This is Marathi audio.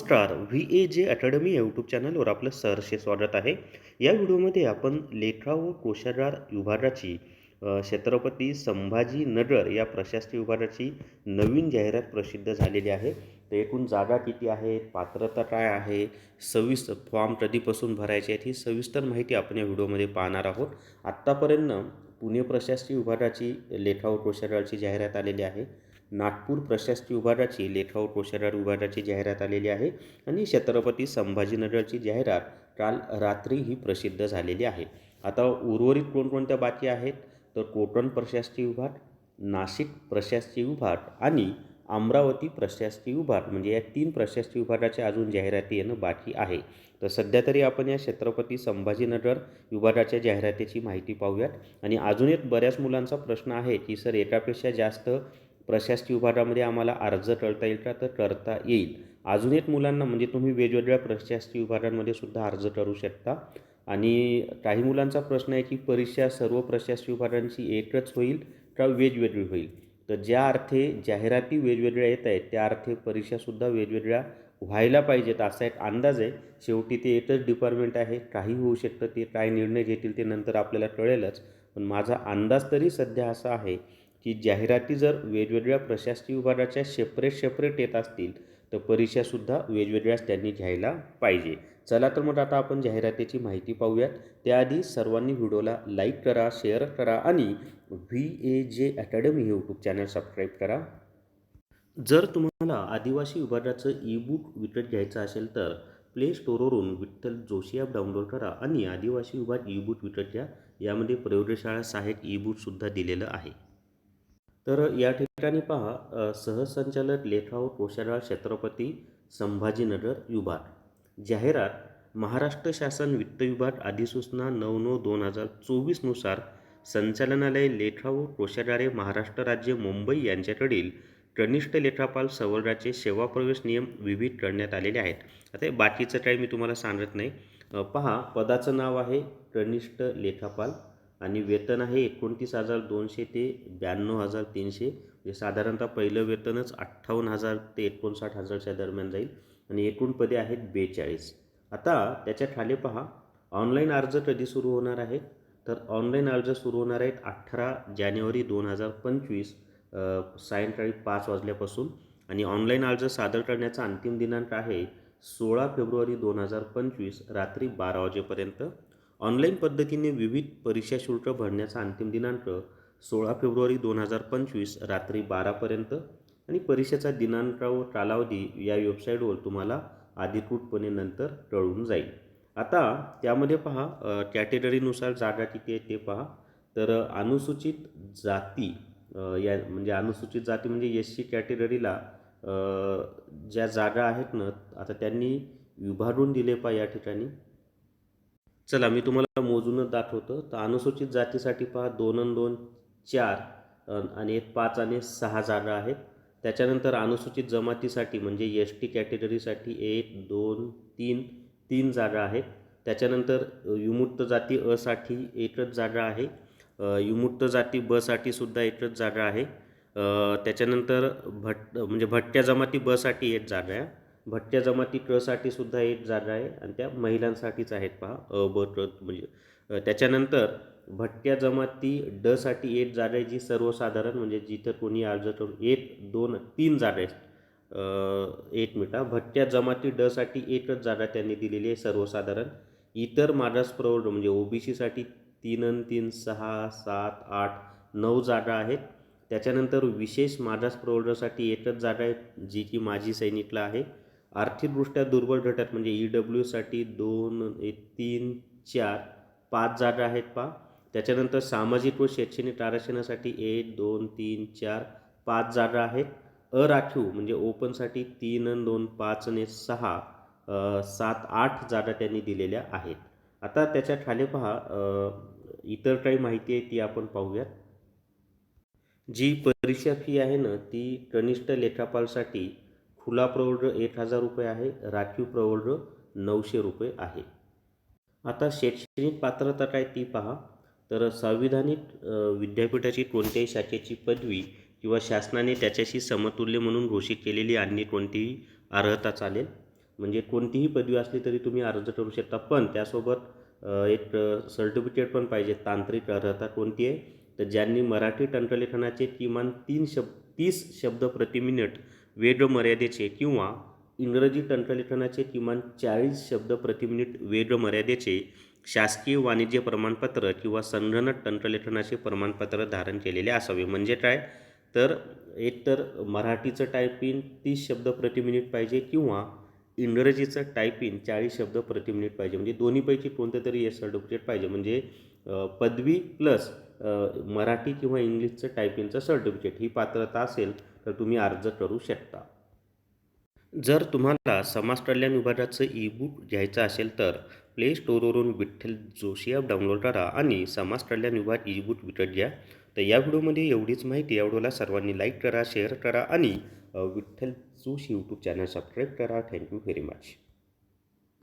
नमस्कार. व्ही ए जे अकॅडमी यूट्यूब चॅनलवर आपलं सहर्ष स्वागत आहे. या व्हिडिओमध्ये आपण लेखा व कोशागार विभागाची छत्रपती संभाजी नगर या प्रशासकीय विभागाची नवीन जाहिरात प्रसिद्ध झालेली आहे. तर एकूण जागा किती आहेत? पात्रता काय आहे? सविस्तर फॉर्म कधीपासून भरायचे आहेत? ही सविस्तर माहिती आपण या व्हिडिओमध्ये पाहणार आहोत. आत्तापर्यंत पुणे प्रशासकीय विभागाची लेखा व कोशागारची जाहिरात आलेली आहे. नागपूर प्रशासकीय विभागाची लेखाऊ व विभागाची जाहिरात आलेली आहे आणि छत्रपती संभाजीनगरची जाहिरात काल रात्री ही प्रसिद्ध झालेली आहे. आता उर्वरित कोणकोणत्या बाकी आहेत? तर कोकण प्रशासकीय विभाग नाशिक प्रशासकीय विभाग आणि अमरावती प्रशासकीय विभाग म्हणजे या तीन प्रशासकीय विभागाच्या अजून जाहिराती येणं बाकी आहे. तर सध्या तरी आपण या छत्रपती संभाजीनगर विभागाच्या जाहिरातीची माहिती पाहूयात. आणि अजून एक बऱ्याच मुलांचा प्रश्न आहे की सर एकापेक्षा जास्त प्रशासकीय विभागामध्ये आम्हाला अर्ज करता येईल का? तर करता येईल. अजून एक मुलांना म्हणजे तुम्ही वेगवेगळ्या प्रशासकीय विभागांमध्ये सुद्धा अर्ज करू शकता. आणि काही मुलांचा प्रश्न आहे की परीक्षा सर्व प्रशासकीय विभागांची एकच होईल का वेगवेगळी होईल? तर ज्या अर्थे जाहिराती वेगवेगळ्या येत आहेत त्या अर्थे परीक्षासुद्धा वेगवेगळ्या व्हायला पाहिजेत असा एक अंदाज आहे. शेवटी ते एकच डिपार्टमेंट आहे. काही होऊ शकतं ते काय निर्णय घेतील ते नंतर आपल्याला कळेलच. पण माझा अंदाज तरी सध्या असा आहे की जाहिराती जर वेगवेगळ्या प्रशासकीय विभागाच्या सेपरेट सेपरेट येत असतील तर परीक्षासुद्धा वेगवेगळ्याच त्यांनी घ्यायला पाहिजे. चला तर मग आता आपण जाहिरातीची माहिती पाहूयात. त्याआधी सर्वांनी व्हिडिओला लाईक करा शेअर करा आणि व्ही ए जे अकॅडमी हे यूट्यूब चॅनल सबस्क्राईब करा. जर तुम्हाला आदिवासी विभागाचं ई बुक विकत घ्यायचं असेल तर प्ले स्टोरवरून विठ्ठल जोशी ॲप डाउनलोड करा आणि आदिवासी विभाग ई बुक विकत घ्या. यामध्ये प्रयोगशाळा सहाय्यक ई बुकसुद्धा दिलेलं आहे. तर या ठिकाणी पहा सहसंचालक लेखा व छत्रपती संभाजीनगर विभाग. जाहिरात महाराष्ट्र शासन वित्त विभाग अधिसूचना नऊ नऊ दोन हजार चोवीसनुसार संचालनालय लेखाऊ व कोशागारे महाराष्ट्र राज्य मुंबई यांच्याकडील कनिष्ठ लेखापाल सवर्गाचे सेवा प्रवेश नियम विविध करण्यात आलेले आहेत. आता बाकीचं काही मी तुम्हाला सांगत नाही. पहा पदाचं नाव आहे कनिष्ठ लेखापाल आणि वेतन आहे एकोणतीस हजार दोनशे ते ब्याण्णव हजार तीनशे. म्हणजे साधारणतः पहिलं वेतनच अठ्ठावन्न हजार ते एकोणसाठ हजारच्या दरम्यान जाईल आणि एकूण पदे आहेत बेचाळीस. आता त्याच्याखाली पहा ऑनलाईन अर्ज कधी सुरू होणार आहेत तर ऑनलाईन अर्ज सुरू होणार आहेत अठरा जानेवारी दोन हजार पंचवीस सायंकाळी पाच वाजल्यापासून. आणि ऑनलाईन अर्ज सादर करण्याचा अंतिम दिनांक आहे सोळा फेब्रुवारी दोन हजार पंचवीस रात्री बारा वाजेपर्यंत. ऑनलाईन पद्धतीने विविध परीक्षा शुल्क भरण्याचा अंतिम दिनांक सोळा फेब्रुवारी दोन हजार पंचवीस रात्री बारापर्यंत आणि परीक्षेचा दिनांक व कालावधी या वेबसाईटवर तुम्हाला अधिकृतपणे नंतर कळून जाईल. आता त्यामध्ये पहा कॅटेगरीनुसार जागा किती आहे ते पहा. तर अनुसूचित जाती या म्हणजे अनुसूचित जाती म्हणजे एस सी कॅटेगरीला ज्या जागा आहेत ना आता त्यांनी विभागून दिले पहा या ठिकाणी. चला मी तुम्हाला मोजूनच दाखवतो. तर अनुसूचित जातीसाठी पहा दोन आणि दोन चार आणि एक पाच आणि सहा जागा आहेत. त्याच्यानंतर अनुसूचित जमातीसाठी म्हणजे एस टी कॅटेगरीसाठी एक दोन तीन तीन जागा आहेत. त्याच्यानंतर युमुक्त जाती असाठी एकच जागा आहे. युमुक्त जाती बसाठी सुद्धा एकच जागा आहे. त्याच्यानंतर भट म्हणजे भटक्या जमाती बसाठी एक जागा आहे. भटक्या जमाती क सुद्धा एक जागा आहे आणि त्या महिलांसाठीच आहेत पहा. अ ब ट म्हणजे त्याच्यानंतर भटक्या जमाती ड साठी एक जागा आहे जी सर्वसाधारण म्हणजे जिथं कोणी अर्ज करून एक दोन तीन जागा आहेत. एक मिनिटा भटक्या जमाती ड साठी एकच जागा त्यांनी दिलेली आहे सर्वसाधारण. इतर मागास प्रवर्ग म्हणजे ओबीसीसाठी तीन अन तीन सहा सात आठ नऊ जागा आहेत. त्याच्यानंतर विशेष मागास प्रवर्गासाठी एकच जागा आहे जी की माजी सैनिकला आहे. आर्थिकदृष्ट्या दुर्बल गटात म्हणजे ई डब्ल्यूसाठी दोन एक तीन चार पाच जागा आहेत पा त्याच्यानंतर सामाजिक व शैक्षणिक आरक्षणासाठी एक दोन तीन चार पाच जागा आहेत. अराखीव म्हणजे ओपनसाठी तीन आणि दोन पाच आणि सहा सात आठ जागा त्यांनी दिलेल्या आहेत. आता त्याच्याखाली पहा इतर काही माहिती आहे ती आपण पाहूयात. जी परीक्षा फी आहे ना ती कनिष्ठ लेखापालसाठी खुला प्रौढ एक हजार रुपये आहे राखीव प्रवर्ग नऊशे रुपये आहे. आता शैक्षणिक पात्रता काय ती पहा. तर संविधानिक विद्यापीठाची कोणत्याही शाखेची पदवी किंवा शासनाने त्याच्याशी समतुल्य म्हणून घोषित केलेली अन्य कोणतीही अर्हता चालेल. म्हणजे कोणतीही पदवी असली तरी तुम्ही अर्ज करू शकता. पण त्यासोबत एक सर्टिफिकेट पण पाहिजे. तांत्रिक अर्हता कोणती आहे? तर ज्यांनी मराठी तंत्रलेखनाचे किमान तीन शब तीस शब्द प्रति मिनिट वेग मर्यादेचे किंवा इंग्रजी तंत्रलेखनाचे किमान चाळीस शब्द प्रति मिनिट मर्यादेचे शासकीय वाणिज्य प्रमाणपत्र किंवा संगणक तंत्रलेखनाचे प्रमाणपत्र धारण केलेले असावे. म्हणजे काय? तर एकतर मराठीचं टायपिंग तीस शब्द प्रति मिनिट पाहिजे किंवा इंग्रजीचं टायपिंग चाळीस शब्द प्रति मिनिट पाहिजे. म्हणजे दोन्हीपैकी कोणतं तरी हे सर्टिफिकेट पाहिजे. म्हणजे पदवी प्लस मराठी किंवा इंग्लिशचं टायपिंगचं सर्टिफिकेट ही पात्रता असेल तर तुम्ही अर्ज करू शकता. जर तुम्हाला समाज कल्याण विभागाचं ई बुक घ्यायचं असेल तर प्ले स्टोरवरून विठ्ठल जोशी ॲप डाउनलोड करा आणि समाज कल्याण विभाग ई बुक विकत घ्या. तर या व्हिडिओमध्ये एवढीच माहिती. या व्हिडिओला सर्वांनी लाईक करा शेअर करा आणि Vitthal Joshi YouTube channel subscribe करा. Thank you very much